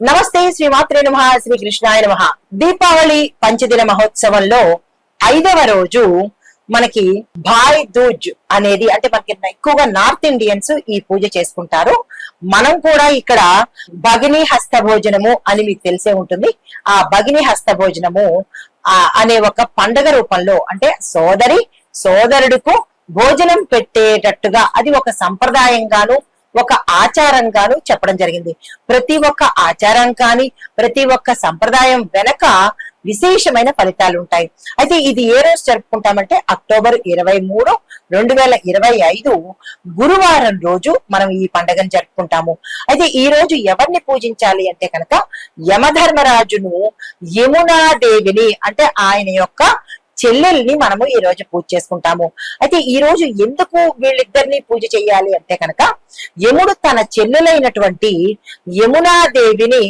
నమస్తే శ్రీమాత్రే నమ శ్రీ కృష్ణాయ నమ. దీపావళి పంచదిన మహోత్సవంలో ఐదవ రోజు మనకి భాయ్ దూజ్ అనేది అంటే మనకి ఎక్కువగా నార్త్ ఇండియన్స్ ఈ పూజ చేసుకుంటారు. మనం కూడా ఇక్కడ భగిని హస్త భోజనము అని మీకు తెలిసే ఉంటుంది. ఆ భగిని హస్త భోజనము అనే ఒక పండగ రూపంలో అంటే సోదరి సోదరుడుకు భోజనం పెట్టేటట్టుగా అది ఒక సంప్రదాయంగాను ఒక ఆచారంగాను చెప్పడం జరిగింది. ప్రతి ఒక్క ఆచారం కానీ ప్రతి ఒక్క సంప్రదాయం వెనక విశేషమైన ఫలితాలు ఉంటాయి అయితే ఇది ఏ రోజు జరుపుకుంటామంటే అక్టోబర్ ఇరవై మూడు రెండు వేల ఇరవై ఐదు గురువారం రోజు మనం ఈ పండుగను జరుపుకుంటాము. అయితే ఈ రోజు ఎవరిని పూజించాలి అంటే కనుక యమధర్మరాజును యమునాదేవిని అంటే ఆయన యొక్క చెల్లెల్ని మనము ఈ రోజు పూజ చేసుకుంటాము. అయితే ఈ రోజు ఎందుకు వీళ్ళిద్దరిని పూజ చేయాలి అంటే కనుక యముడు తన చెల్లెలైనటువంటి యమునాదేవిని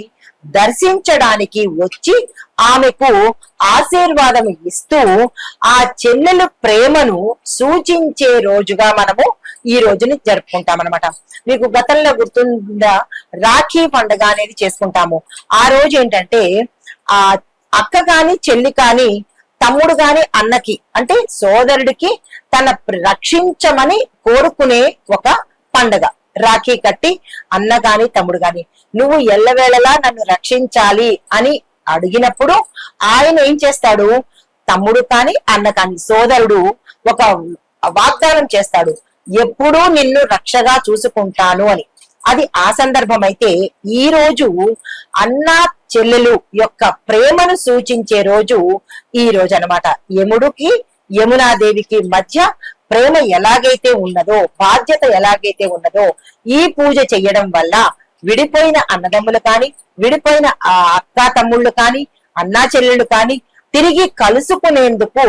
దర్శించడానికి వచ్చి ఆమెకు ఆశీర్వాదం ఇస్తూ ఆ చెల్లెలు ప్రేమను సూచించే రోజుగా మనము ఈ రోజుని జరుపుకుంటాం అనమాట మీకు గతంలో గుర్తుందా? రాఖీ పండుగ అనేది చేసుకుంటాము. ఆ రోజు ఏంటంటే ఆ అక్క కాని చెల్లి కాని తమ్ముడు గాని అన్నకి అంటే సోదరుడికి తన రక్షించమని కోరుకునే ఒక పండగ. రాఖీ కట్టి అన్న గాని తమ్ముడు గాని నువ్వు ఎల్లవేళలా నన్ను రక్షించాలి అని అడిగినప్పుడు ఆయన ఏం చేస్తాడు? తమ్ముడు కాని అన్న కాని సోదరుడు ఒక వాగ్దానం చేస్తాడు. ఎప్పుడూ నిన్ను రక్షగా చూసుకుంటాను అని. అది ఆ సందర్భం అయితే ఈ రోజు అన్న చెల్లెలు యొక్క ప్రేమను సూచించే రోజు ఈ రోజు అనమాట యముడికి యమునాదేవికి మధ్య ప్రేమ ఎలాగైతే ఉన్నదో బాధ్యత ఎలాగైతే ఉన్నదో ఈ పూజ చెయ్యడం వల్ల విడిపోయిన అన్నదమ్ములు కాని విడిపోయిన ఆ అక్క తమ్ముళ్ళు కాని అన్నా చెల్లెళ్ళు కాని తిరిగి కలుసుకునేందుకు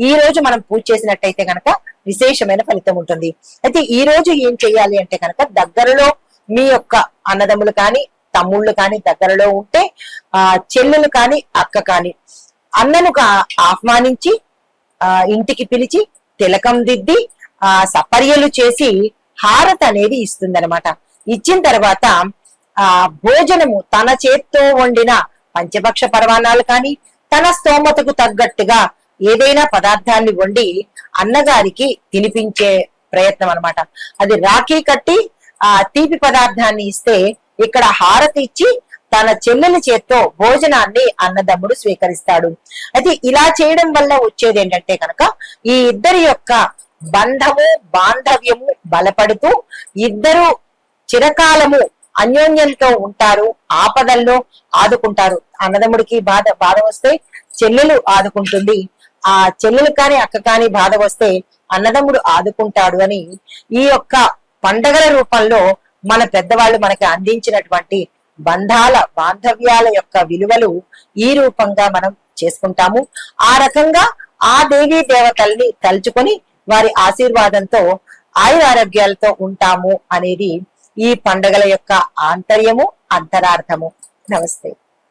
ఈ రోజు మనం పూజ చేసినట్టయితే కనుక విశేషమైన ఫలితం ఉంటుంది. అయితే ఈ రోజు ఏం చేయాలి అంటే కనుక దగ్గరలో మీ యొక్క అన్నదమ్ములు కాని తమ్ముళ్ళు కానీ దగ్గరలో ఉంటే ఆ చెల్లెలు కానీ అక్క కానీ అన్నను కా- ఆహ్వానించి ఆ ఇంటికి పిలిచి తిలకం దిద్ది ఆ సపర్యలు చేసి హారత అనేది ఇస్తుందనమాట ఇచ్చిన తర్వాత ఆ భోజనము తన చేత్తో వండిన పంచభక్ష పరమాణాలు కానీ తన స్తోమతకు తగ్గట్టుగా ఏదైనా పదార్థాన్ని వండి అన్నగారికి తినిపించే ప్రయత్నం అనమాట అది రాఖీ కట్టి ఆ తీపి పదార్థాన్ని ఇస్తే ఇక్కడ హారతి ఇచ్చి తన చెల్లెల చేత్తో భోజనాన్ని అన్నదమ్ముడు స్వీకరిస్తాడు. అయితే ఇలా చేయడం వల్ల వచ్చేది ఏంటంటే కనుక ఈ ఇద్దరి యొక్క బంధము బాంధవ్యము బలపడుతూ ఇద్దరు చిరకాలము అన్యోన్యంతో ఉంటారు ఆపదల్లో ఆదుకుంటారు. అన్నదమ్ముడికి బాధ బాధ వస్తే చెల్లెలు ఆదుకుంటుంది. ఆ చెల్లెలు కాని అక్క కాని బాధ వస్తే అన్నదమ్ముడు ఆదుకుంటాడు అని ఈ యొక్క పండగల రూపంలో మన పెద్దవాళ్ళు మనకి అందించినటువంటి బంధాల బాంధవ్యాల యొక్క విలువలు ఈ రూపంగా మనం చేసుకుంటాము. ఆ రకంగా ఆ దేవీ దేవతల్ని తలుచుకొని వారి ఆశీర్వాదంతో ఆయురారోగ్యాలతో ఉంటాము అనేది ఈ పండగల యొక్క ఆంతర్యము అంతరార్థము. నమస్తే.